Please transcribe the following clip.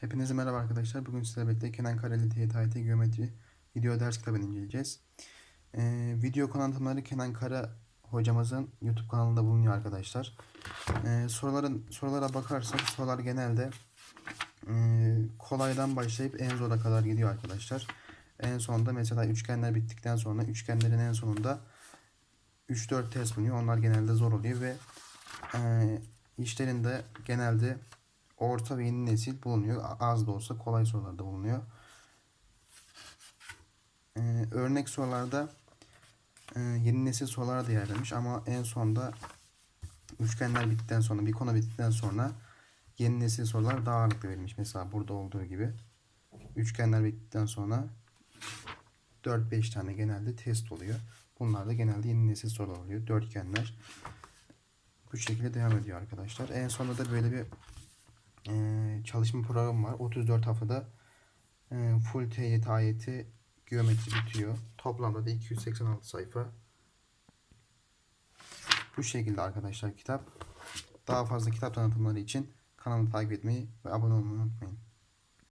Hepinize merhaba arkadaşlar. Bugün sizlerle birlikte Kenan Kareli TYT Geometri video ders kitabını inceleyeceğiz. Ee, video konu Kenan Kara hocamızın YouTube kanalında bulunuyor arkadaşlar. Ee, soruların sorulara bakarsak sorular genelde e, kolaydan başlayıp en zora kadar gidiyor arkadaşlar. En sonunda mesela üçgenler bittikten sonra üçgenlerin en sonunda 3-4 test bulunuyor. Onlar genelde zor oluyor ve e, işlerinde genelde orta ve yeni nesil bulunuyor. Az da olsa kolay sorularda bulunuyor. Ee, örnek sorularda e, yeni nesil sorulara da yer vermiş ama en sonda üçgenler bittikten sonra bir konu bittikten sonra yeni nesil sorular daha ağırlıklı verilmiş. Mesela burada olduğu gibi üçgenler bittikten sonra 4-5 tane genelde test oluyor. Bunlar da genelde yeni nesil sorular oluyor. Dörtgenler. Bu şekilde devam ediyor arkadaşlar. En sonunda da böyle bir çalışma programı var. 34 haftada e, full TYT ayeti geometri bitiyor. Toplamda da 286 sayfa. Bu şekilde arkadaşlar kitap. Daha fazla kitap tanıtımları için kanalı takip etmeyi ve abone olmayı unutmayın.